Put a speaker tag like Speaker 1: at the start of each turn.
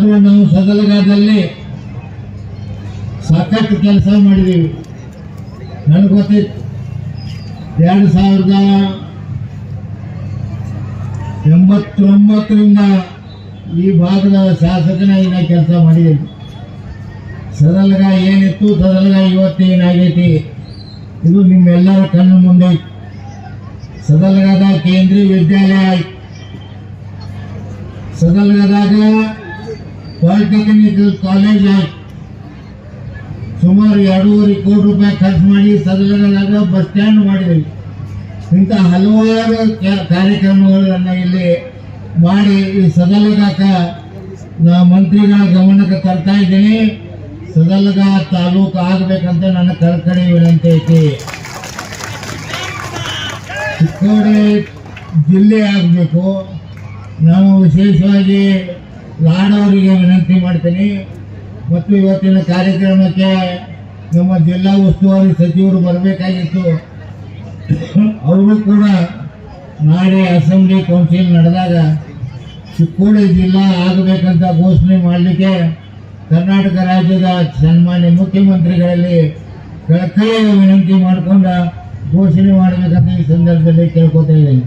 Speaker 1: ಆದರೂ ನಾವು ಸದಲಗಾದಲ್ಲಿ ಸಾಕಷ್ಟು ಕೆಲಸ ಮಾಡಿದ್ದೀವಿ. ನನಗೆ ಗೊತ್ತಿತ್ತು ಎರಡು ಸಾವಿರದ ಎಂಬತ್ತೊಂಬತ್ತರಿಂದ ಈ ಭಾಗದ ಶಾಸಕನಾಗಿ ನಾನು ಕೆಲಸ ಮಾಡಿದ್ದೀನಿ ಸದಲಗ ಏನಿತ್ತು, ಸದಲಗ ಇವತ್ತು ಏನಾಗೈತಿ, ಇದು ನಿಮ್ಮೆಲ್ಲರ ಕಣ್ಣು ಮುಂದೆ. ಇತ್ತು ಸದಲಗದ ಕೇಂದ್ರೀಯ ವಿದ್ಯಾಲಯ ಸದಲಗದಾಗ ಪಾಲಿಟೆಕ್ನಿಕ್ ಕಾಲೇಜ್ ಸುಮಾರು ಎರಡೂವರೆ ಕೋಟಿ ರೂಪಾಯಿ ಖರ್ಚು ಮಾಡಿ ಸದಲಗದಾಗ ಬಸ್ ಸ್ಟ್ಯಾಂಡ್ ಮಾಡಿದ್ವಿ ಇಂಥ ಹಲವಾರು ಕಾರ್ಯಕ್ರಮಗಳನ್ನು ಇಲ್ಲಿ ಮಾಡಿ ಈ ಸದಲಗಾಕ ನಾ ಮಂತ್ರಿಗಳ ಗಮನಕ್ಕೆ ತರ್ತಾ ಇದ್ದೀನಿ. ಸದಲಗ ತಾಲೂಕು ಆಗಬೇಕಂತ ನನ್ನ ಕಳಕಳಿ ವಿನಂತಿ ಐತಿ. ಚಿಕ್ಕೋಡಿ ಜಿಲ್ಲೆ ಆಗಬೇಕು. ನಾವು ವಿಶೇಷವಾಗಿ ಲಾಡವರಿಗೆ ವಿನಂತಿ ಮಾಡ್ತೀನಿ. ಮತ್ತು ಇವತ್ತಿನ ಕಾರ್ಯಕ್ರಮಕ್ಕೆ ನಮ್ಮ ಜಿಲ್ಲಾ ಉಸ್ತುವಾರಿ ಸಚಿವರು ಬರಬೇಕಾಗಿತ್ತು. ಅವರು ಕೂಡ ನಾಳೆ ಅಸೆಂಬ್ಲಿ ಕೌನ್ಸಿಲ್ ನಡೆದಾಗ ಚಿಕ್ಕೋಡಿ ಜಿಲ್ಲಾ ಆಗಬೇಕಂತ ಘೋಷಣೆ ಮಾಡಲಿಕ್ಕೆ ಕರ್ನಾಟಕ ರಾಜ್ಯದ ಸನ್ಮಾನ್ಯ ಮುಖ್ಯಮಂತ್ರಿಗಳಲ್ಲಿ ಕಳಕಳಿಯ ವಿನಂತಿ ಮಾಡಿಕೊಂಡು ಘೋಷಣೆ ಮಾಡಬೇಕಂತ ಈ ಸಂದರ್ಭದಲ್ಲಿ ಕೇಳ್ಕೊತಾ ಇದ್ದೀನಿ.